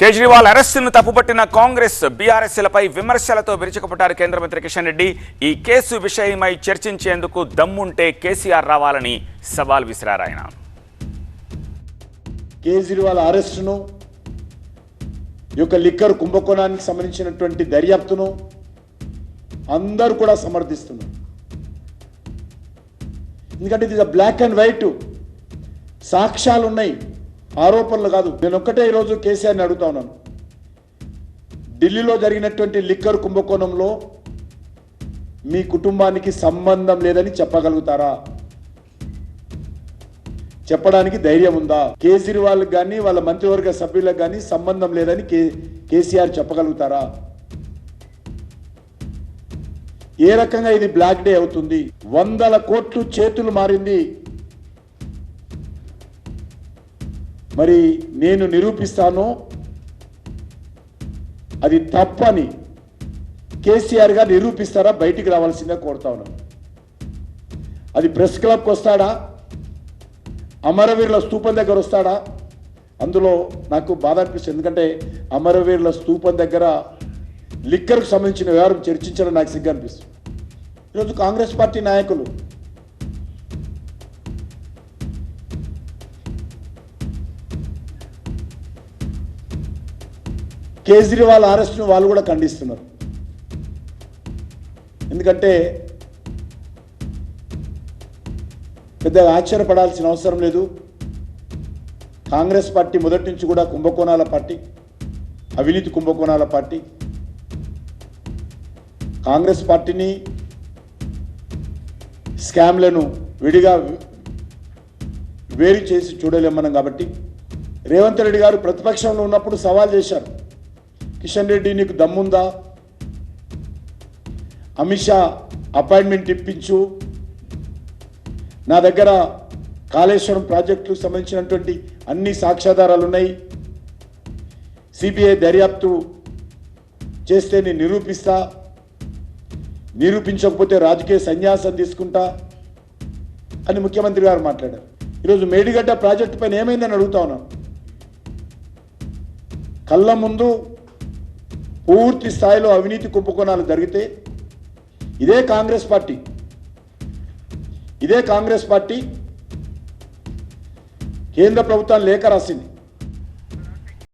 కేజ్రీవాల్ అరెస్టును తప్పుపట్టిన కాంగ్రెస్ బీఆర్ఎస్లపై విమర్శలతో విరుచుకుపడ్డారు కేంద్ర మంత్రి కిషన్ రెడ్డి. ఈ కేసు విషయమై చర్చించేందుకు దమ్ముంటే కేసీఆర్ రావాలని సవాల్ విసిరారు ఆయన. కేజ్రీవాల్ అరెస్టును ఈ యొక్క లిక్కర్ కుంభకోణానికి సంబంధించినటువంటి దర్యాప్తును అందరూ కూడా సమర్థిస్తున్నారు. ఎందుకంటే ఇది బ్లాక్ అండ్ వైట్ సాక్ష్యాలు ఉన్నాయి ఆరోపణలు కాదు. నేను ఒక్కటే ఈరోజు కేసీఆర్ని అడుగుతా ఉన్నాను. ఢిల్లీలో జరిగినటువంటి లిక్కర్ కుంభకోణంలో మీ కుటుంబానికి సంబంధం లేదని చెప్పగలుగుతారా? చెప్పడానికి ధైర్యం ఉందా? కేజ్రీవాల్ కానీ వాళ్ళ మంత్రివర్గ సభ్యులకు కానీ సంబంధం లేదని కే కేసీఆర్ చెప్పగలుగుతారా? ఏ రకంగా ఇది బ్లాక్ డే అవుతుంది? వందల కోట్లు చేతులు మారింది మరి నేను నిరూపిస్తాను? అది తప్పని కేసీఆర్ గారు నిరూపిస్తారా? బయటికి రావాల్సిందే కోరుతా ఉన్నాను అది ప్రెస్ క్లబ్కి వస్తాడా? అమరవీరుల స్థూపం దగ్గర వస్తాడా? అందులో నాకు బాధ అనిపిస్తుంది. ఎందుకంటే అమరవీరుల స్థూపం దగ్గర లిక్కర్కు సంబంధించిన వ్యవహారం చర్చించడం నాకు సిగ్గు అనిపిస్తుంది. ఈరోజు కాంగ్రెస్ పార్టీ నాయకులు కేజ్రీవాల్ అరెస్ట్ను వాళ్ళు కూడా ఖండిస్తున్నారు. ఎందుకంటే పెద్దగా ఆశ్చర్యపడాల్సిన అవసరం లేదు. కాంగ్రెస్ పార్టీ మొదటి నుంచి కూడా కుంభకోణాల పార్టీ అవినీతి కుంభకోణాల పార్టీ. కాంగ్రెస్ పార్టీని స్కామ్లను విడిగా వేరు చేసి చూడలేమన్నాం మనం కాబట్టి రేవంత్ రెడ్డి గారు ప్రతిపక్షంలో ఉన్నప్పుడు సవాల్ చేశారు. కిషన్ రెడ్డి నీకు దమ్ముందా? అమిత్ షా అపాయింట్మెంట్ ఇప్పించు. నా దగ్గర కాళేశ్వరం ప్రాజెక్టుకు సంబంధించినటువంటి అన్ని సాక్ష్యాధారాలు ఉన్నాయి. సిబిఐ దర్యాప్తు చేస్తే నేను నిరూపిస్తా. నిరూపించకపోతే రాజకీయ సన్యాసం తీసుకుంటా అని ముఖ్యమంత్రి గారు మాట్లాడారు. ఈరోజు మేడిగడ్డ ప్రాజెక్టు పైన ఏమైందని అడుగుతా ఉన్నాను. కళ్ళ ముందు పూర్తి స్థాయిలో అవినీతి కుంభకోణాలు జరిగితే ఇదే కాంగ్రెస్ పార్టీ. ఇదే కాంగ్రెస్ పార్టీ కేంద్ర ప్రభుత్వాన్ని లేఖ రాసింది.